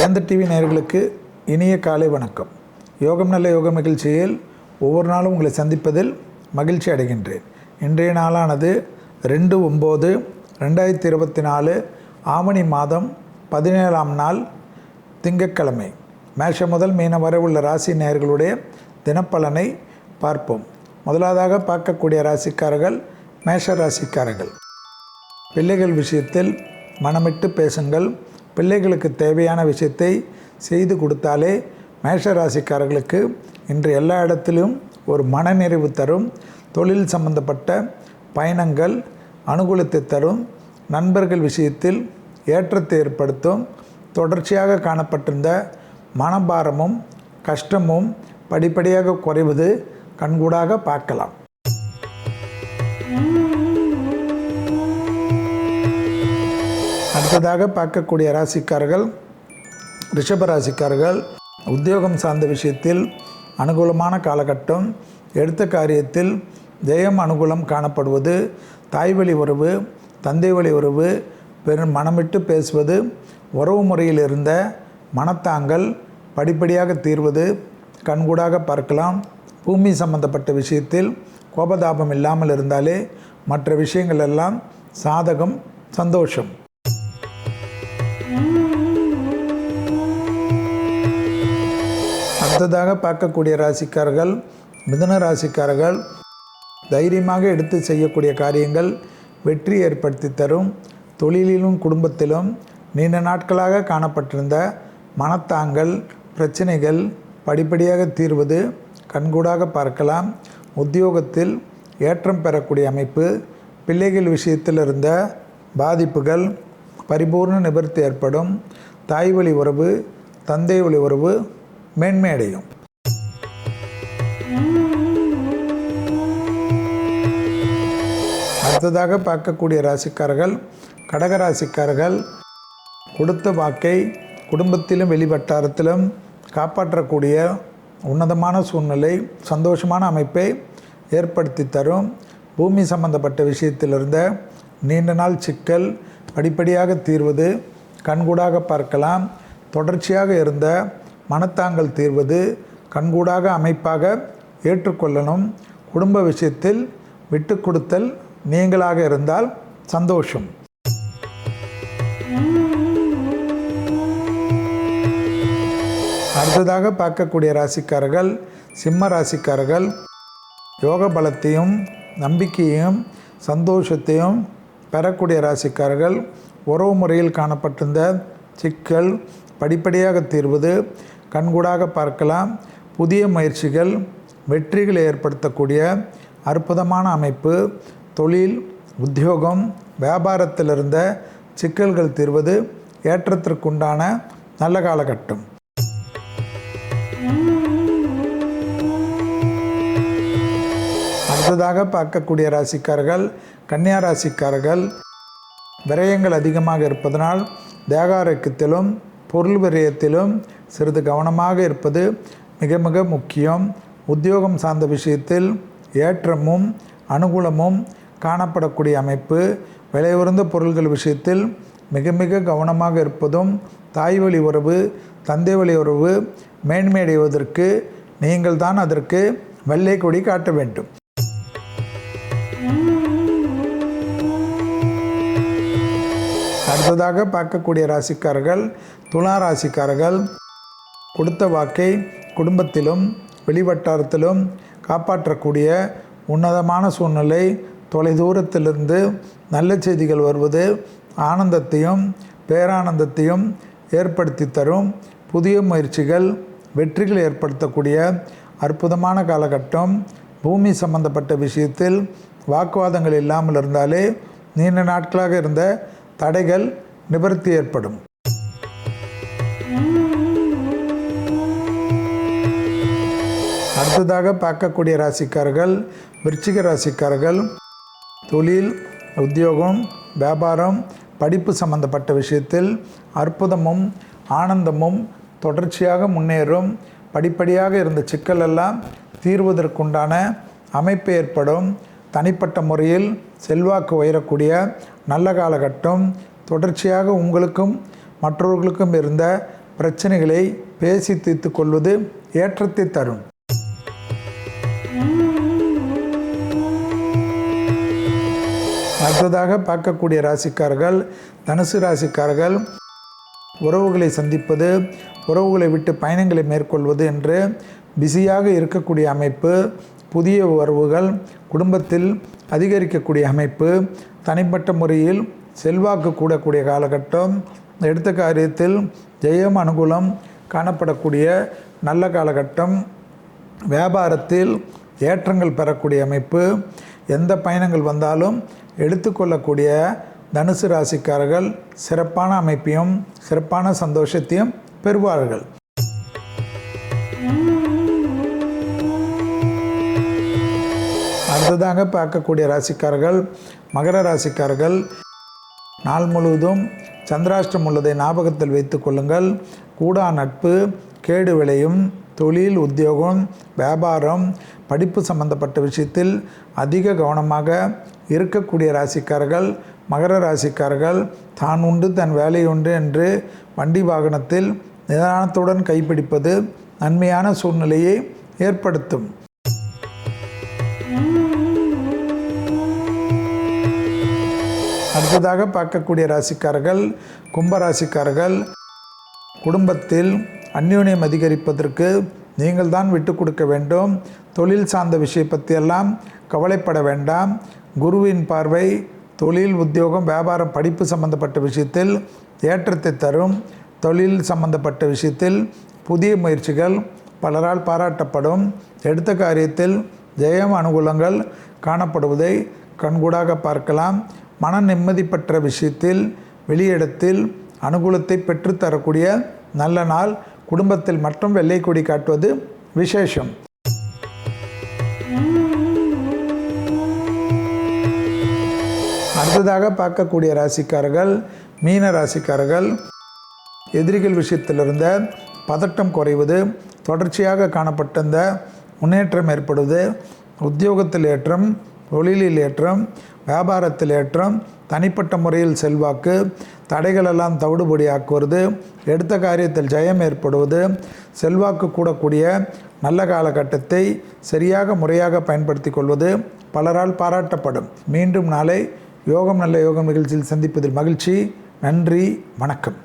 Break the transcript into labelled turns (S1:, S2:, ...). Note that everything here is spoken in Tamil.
S1: வேந்த டிவி நேயர்களுக்கு இனிய காலை வணக்கம். யோகம் நல்ல யோக நிகழ்ச்சியில் ஒவ்வொரு நாளும் உங்களை சந்திப்பதில் மகிழ்ச்சி அடைகின்றேன். இன்றைய நாளானது ரெண்டு ஒம்பது ரெண்டாயிரத்தி இருபத்தி நாலு ஆவணி மாதம் பதினேழாம் நாள் திங்கட்கிழமை. மேஷம் முதல் மீன வரை உள்ள ராசி நேயர்களுடைய தினப்பலனை பார்ப்போம். முதலாவதாக பார்க்கக்கூடிய ராசிக்காரர்கள் மேஷ ராசிக்காரர்கள். பிள்ளைகள் விஷயத்தில் மனமிட்டு பேசுங்கள். பிள்ளைகளுக்கு தேவையான விஷயத்தை செய்து கொடுத்தாலே மேஷ ராசிக்காரர்களுக்கு இன்று எல்லா இடத்திலும் ஒரு மனநிறைவு தரும். தொழில் சம்பந்தப்பட்ட பயணங்கள் அனுகூலத்தை தரும். நண்பர்கள் விஷயத்தில் ஏற்றத்தை ஏற்படுத்தும். தொடர்ச்சியாக காணப்பட்டிருந்த மனபாரமும் கஷ்டமும் படிப்படியாக குறைவது கண்கூடாக பார்க்கலாம். அடுத்ததாக பார்க்கக்கூடிய ராசிக்காரர்கள் ரிஷப ராசிக்காரர்கள் உத்தியோகம் சார்ந்த விஷயத்தில் அனுகூலமான காலகட்டம் எடுத்த காரியத்தில் ஜெயம் அனுகூலம் காணப்படுவது தாய்வழி உறவு தந்தை வழி உறவு பெரும் மனமிட்டு பேசுவது உறவு முறையில் இருந்த மனத்தாங்கல் படிப்படியாக தீர்வது கண்கூடாக பார்க்கலாம். பூமி சம்பந்தப்பட்ட விஷயத்தில் கோபதாபம் இல்லாமல் இருந்தாலே மற்ற விஷயங்கள் எல்லாம் சாதகம் சந்தோஷம். அடுத்ததாக பார்க்கக்கூடிய ராசிக்காரர்கள் மிதன ராசிக்காரர்கள் தைரியமாக எடுத்து செய்யக்கூடிய காரியங்கள் வெற்றி ஏற்படுத்தி தரும். தொழிலிலும் குடும்பத்திலும் நீண்ட நாட்களாக காணப்பட்டிருந்த மனத்தாங்கல் பிரச்சனைகள் படிப்படியாக தீர்வது கண்கூடாக பார்க்கலாம். உத்தியோகத்தில் ஏற்றம் பெறக்கூடிய அமைப்பு பிள்ளைகள் விஷயத்தில் இருந்த பாதிப்புகள் பரிபூர்ண நிபர்த்தி ஏற்படும். தாய் வழி உறவு தந்தை வழி உறவு மேன்மை அடையும் அடுத்ததாக பார்க்கக்கூடிய ராசிக்காரர்கள் கடக ராசிக்காரர்கள் கொடுத்த வாக்கை குடும்பத்திலும் வெளிவட்டாரத்திலும் காப்பாற்றக்கூடிய உன்னதமான சூழ்நிலை சந்தோஷமான அமைப்பை ஏற்படுத்தி தரும். பூமி சம்பந்தப்பட்ட விஷயத்திலிருந்த நீண்ட நாள் சிக்கல் படிப்படியாக தீர்வது கண்கூடாக பார்க்கலாம். தொடர்ச்சியாக இருந்த மனத்தாங்கல் தீர்வது கண்கூடாக அமைப்பாக ஏற்றுக்கொள்ளணும். குடும்ப விஷயத்தில் விட்டு கொடுத்தல் நீங்களாக இருந்தால் சந்தோஷம். அடுத்ததாக பார்க்கக்கூடிய ராசிக்காரர்கள் சிம்ம ராசிக்காரர்கள் யோக பலத்தையும் நம்பிக்கையையும் சந்தோஷத்தையும் பெறக்கூடிய ராசிக்காரர்கள் உறவு முறையில் காணப்பட்டிருந்த சிக்கல் படிப்படியாக தீர்வது கண்கூடாக பார்க்கலாம். புதிய முயற்சிகள் வெற்றிகளை ஏற்படுத்தக்கூடிய அற்புதமான அமைப்பு. தொழில் உத்தியோகம் வியாபாரத்தில் இருந்த சிக்கல்கள் தீர்வது ஏற்றத்திற்குண்டான நல்ல காலகட்டம். அடுத்ததாக பார்க்கக்கூடிய ராசிக்காரர்கள் கன்னியா ராசிக்காரர்கள். விரயங்கள் அதிகமாக இருப்பதனால் தேகாரோக்கியத்திலும் பொருள் விரயத்திலும் சிறிது கவனமாக இருப்பது மிக மிக முக்கியம். உத்தியோகம் சார்ந்த விஷயத்தில் ஏற்றமும் அனுகூலமும் காணப்படக்கூடிய அமைப்பு. விலையுறந்த பொருள்கள் விஷயத்தில் மிக மிக கவனமாக இருப்பதும் தாய் வழி உறவு தந்தை வழி உறவு மேன்மையடைவதற்கு நீங்கள் தான் அதற்கு வெள்ளை கொடி காட்ட வேண்டும். அடுத்ததாக பார்க்கக்கூடிய ராசிக்காரர்கள் துலா ராசிக்காரர்கள். கொடுத்த வாக்கை குடும்பத்திலும் வெளிவட்டாரத்திலும் காப்பாற்றக்கூடிய உன்னதமான சூழ்நிலை தொலைதூரத்திலிருந்து நல்ல செய்திகள் வருவது ஆனந்தத்தையும் பேரானந்தத்தையும் ஏற்படுத்தி தரும் புதிய முயற்சிகள் வெற்றிகள் ஏற்படுத்தக்கூடிய அற்புதமான காலகட்டம். பூமி சம்பந்தப்பட்ட விஷயத்தில் வாக்குவாதங்கள் இல்லாமல் இருந்தாலே நீண்ட நாட்களாக இருந்த தடைகள் நிவர்த்தி ஏற்படும். அடுத்ததாக பார்க்கக்கூடிய ராசிக்காரர்கள் விருச்சிக ராசிக்காரர்கள் தொழில் உத்தியோகம் வியாபாரம் படிப்பு சம்பந்தப்பட்ட விஷயத்தில் அற்புதமும் ஆனந்தமும் தொடர்ச்சியாக முன்னேறும் படிப்படியாக இருந்த சிக்கலெல்லாம் தீர்வதற்குண்டான அமைப்பு ஏற்படும். தனிப்பட்ட முறையில் செல்வாக்கு உயரக்கூடிய நல்ல காலகட்டம் தொடர்ச்சியாக உங்களுக்கும் மற்றவர்களுக்கும் இருந்த பிரச்சனைகளை பேசி தீர்த்து கொள்வது ஏற்றத்தை தரும். அடுத்ததாக பார்க்கக்கூடிய ராசிக்காரர்கள் தனுசு ராசிக்காரர்கள் உறவுகளை சந்திப்பது உறவுகளை விட்டு பயணங்களை மேற்கொள்வது என்று பிஸியாக இருக்கக்கூடிய அமைப்பு புதிய உறவுகள் குடும்பத்தில் அதிகரிக்கக்கூடிய அமைப்பு தனிப்பட்ட முறையில் செல்வாக்கு கூடக்கூடிய காலகட்டம் எடுத்த காரியத்தில் ஜெயம் அனுகூலம் காணப்படக்கூடிய நல்ல காலகட்டம் வியாபாரத்தில் ஏற்றங்கள் பெறக்கூடிய அமைப்பு எந்த பயணங்கள் வந்தாலும் எடுத்துக்கொள்ளக்கூடிய தனுசு ராசிக்காரர்கள் சிறப்பான அமைப்பையும் சிறப்பான சந்தோஷத்தையும் பெறுவார்கள். அடுத்ததாக பார்க்கக்கூடிய ராசிக்காரர்கள் மகர ராசிக்காரர்கள் நாள் முழுவதும் சந்திராஷ்டம் உள்ளதை ஞாபகத்தில் வைத்துக் கொள்ளுங்கள். கூடா நட்பு கேடு விளையும் தொழில் உத்தியோகம் வியாபாரம் படிப்பு சம்பந்தப்பட்ட விஷயத்தில் அதிக கவனமாக இருக்கக்கூடிய ராசிக்காரர்கள் மகர ராசிக்காரர்கள் தான் உண்டு தன் வேலை உண்டு என்று வண்டி வாகனத்தில் நிதானத்துடன் கைப்பிடிப்பது நன்மையான சூழ்நிலையை ஏற்படுத்தும். அடுத்ததாக பார்க்கக்கூடிய ராசிக்காரர்கள் கும்ப ராசிக்காரர்கள் குடும்பத்தில் அந்யோன்யம் அதிகரிப்பதற்கு நீங்கள் தான் விட்டு கொடுக்க வேண்டும். தொழில் சார்ந்த விஷயம் பற்றியெல்லாம் கவலைப்பட வேண்டாம். குருவின் பார்வை தொழில் உத்தியோகம் வியாபாரம் படிப்பு சம்பந்தப்பட்ட விஷயத்தில் ஏற்றத்தை தரும். தொழில் சம்பந்தப்பட்ட விஷயத்தில் புதிய முயற்சிகள் பலரால் பாராட்டப்படும். எடுத்த காரியத்தில் ஜெயம் அனுகூலங்கள் காணப்படுவதை கண்கூடாக பார்க்கலாம். மன நிம்மதி பெற்ற விஷயத்தில் வெளியிடத்தில் அனுகூலத்தை பெற்றுத்தரக்கூடிய நல்ல நாள் குடும்பத்தில் மட்டும் வெள்ளை கொடி காட்டுவது விசேஷம். அடுத்ததாக பார்க்கக்கூடிய ராசிக்காரர்கள் மீன ராசிக்காரர்கள் எதிரிகள் விஷயத்திலிருந்த பதட்டம் குறைவது தொடர்ச்சியாக காணப்பட்ட இந்த முன்னேற்றம் ஏற்படுவது உத்தியோகத்தில் ஏற்றம் தொழிலில் ஏற்றம் வியாபாரத்தில் ஏற்றம் தனிப்பட்ட முறையில் செல்வாக்கு தடைகளெல்லாம் தவிடுபடியாக்குவது எடுத்த காரியத்தில் ஜெயம் ஏற்படுவது செல்வாக்கு கூடக்கூடிய நல்ல காலகட்டத்தை சரியாக முறையாக பயன்படுத்தி கொள்வது பலரால் பாராட்டப்படும். மீண்டும் நாளை யோகம் நல்ல யோகம் நிகழ்ச்சியில் சந்திப்பதில் மகிழ்ச்சி. நன்றி. வணக்கம்.